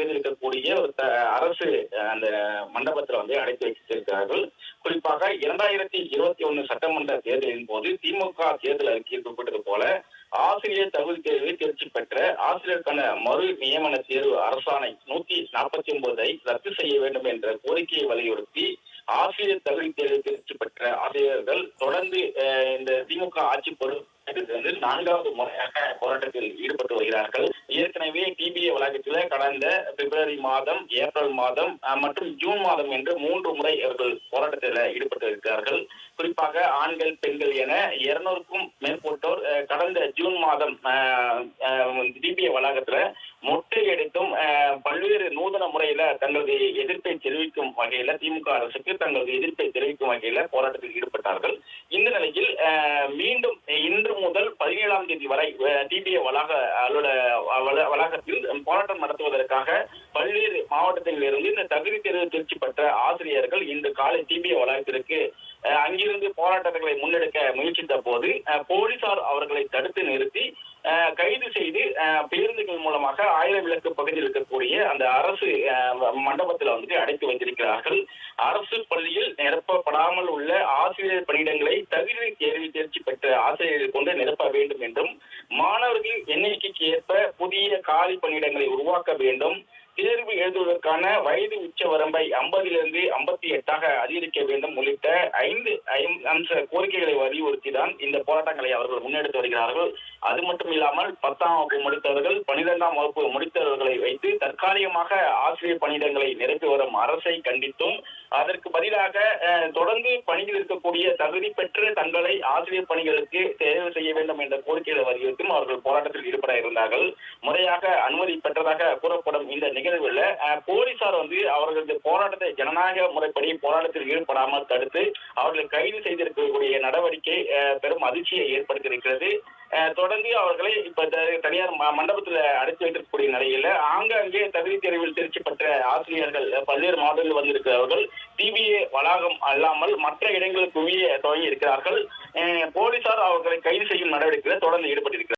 பகுதியில் இருக்கக்கூடிய ஒரு அரசு அந்த மண்டபத்துல வந்து அடைத்து வைத்திருக்கிறார்கள். குறிப்பாக இரண்டாயிரத்தி இருபத்தி ஒண்ணு சட்டமன்ற தேர்தலின் போது திமுக தேர்தல் அறிக்கையில் குறிப்பிட்டது போல ஆசிரியர் தகுதி தேர்வில் தேர்ச்சி பெற்ற ஆசிரியருக்கான மறு நியமன தேர்வு அரசாணை நூத்தி நாற்பத்தி ஒன்பதை ரத்து செய்ய வேண்டும் என்ற கோரிக்கையை வலியுறுத்தி ஆசிரியர் தகுதி தேர்வு தேர்ச்சி பெற்ற ஆசிரியர்கள் தொடர்ந்து இந்த திமுக ஆட்சி பொறுப்பு நான்காவது முறையாக போராட்டத்தில் ஈடுபட்டு வருகிறார்கள். ஏற்கனவே டிபிஏ வளாகத்தில் கடந்த பிப்ரவரி மாதம் ஏப்ரல் மாதம் மற்றும் ஜூன் மாதம் என்று மூன்று முறை இவர்கள் போராட்டத்தில் ஈடுபட்டிருக்கிறார்கள். குறிப்பாக ஆண்கள் பெண்கள் என இருநூறுக்கும் மேற்பட்டோர் கடந்த ஜூன் மாதம் டிபிஏ வளாகத்துல மொட்டை எடுத்தும் பல்வேறு நூதன முறையில தங்களது எதிர்ப்பை தெரிவிக்கும் வகையில திமுக அரசுக்கு தங்களது எதிர்ப்பை தெரிவிக்கும் வகையில போராட்டத்தில் ஈடுபட்டார்கள். இந்த நிலையில் மீண்டும் இன்று முதல் பதினேழாம் தேதி வரை டிபிஏ வளாக அலுவல வளாகத்தில் போராட்டம் நடத்துவதற்காக பல்வேறு மாவட்டத்தில் இருந்து இந்த தகுதி தேர்வு தேர்ச்சி பெற்ற ஆசிரியர்கள் இன்று காலை டிபிஏ வளாகத்திற்கு அங்கிருந்து போராட்டங்களை முன்னெடுக்க முயற்சித்த போது போலீசார் அவர்களை தடுத்து நிறுத்தி கைது செய்து பேருந்துகள் மூலமாக ஆயிரம் விளக்கு பகுதியில் இருக்கக்கூடிய அந்த அரசு மண்டபத்தில் வந்துட்டு அடைத்து வைத்திருக்கிறார்கள். அரசு பள்ளியில் நிரப்பப்படாமல் உள்ள ஆசிரியர் பணியிடங்களை தகுதி தேர்வு தேர்ச்சி பெற்ற ஆசிரியர்கள் கொண்டு நிரப்ப வேண்டும் என்றும் மாணவர்களின் எண்ணிக்கைக்கு ஏற்ப புதிய காலி பணியிடங்களை உருவாக்க வேண்டும். தேர்வு எழுதுவதற்கான வயது உச்ச வரம்பை ஐம்பதிலிருந்து ஐம்பத்தி எட்டாக அதிகரிக்க வேண்டும் உள்ளிட்ட ஐந்து அம்ச கோரிக்கைகளை வலியுறுத்தி தான் இந்த போராட்டங்களை அவர்கள் முன்னெடுத்து வருகிறார்கள். அது மட்டும் இல்லாமல் பத்தாம் வகுப்பு முடித்தவர்கள் பனிரெண்டாம் வகுப்பு முடித்தவர்களை வைத்து தற்காலிகமாக ஆசிரியர் பணியிடங்களை நிரப்பி வரும் அரசை கண்டித்தும் அதற்கு பதிலாக அஹ், தொடர்ந்து பணியில் இருக்கக்கூடிய தகுதி பெற்று தங்களை ஆசிரியர் பணிகளுக்கு தேர்வு செய்ய வேண்டும் என்ற கோரிக்கைகளை வலியுறுத்தும் அவர்கள் போராட்டத்தில் ஈடுபட இருந்தார்கள். முறையாக அனுமதி பெற்றதாக கூறப்படும் இந்த நிகழ்வில் போலீசார் வந்து அவர்களது போராட்டத்தை ஜனநாயக முறைப்படி போராட்டத்தில் ஈடுபடாமல் தடுத்து அவர்களை கைது செய்திருக்கக்கூடிய நடவடிக்கை பெரும் அதிர்ச்சியை ஏற்படுத்தியிருக்கிறது. தொடர்ந்து அவர்களை இப்ப தனியார் மண்டபத்துல அடைத்து வைத்திருக்கக்கூடிய நிலையில ஆங்காங்கே தகுதி தேர்வில் தேர்ச்சி பெற்ற ஆசிரியர்கள் பல்வேறு மாவட்டங்களில் வந்திருக்கிறார்கள் டிபிஏ வளாகம் அல்லாமல் மற்ற இடங்களுக்கு குவிய துவங்கி இருக்கிறார்கள். போலீசார் அவர்களை கைது செய்யும் நடவடிக்கையில் தொடர்ந்து ஈடுபட்டிருக்கிறார்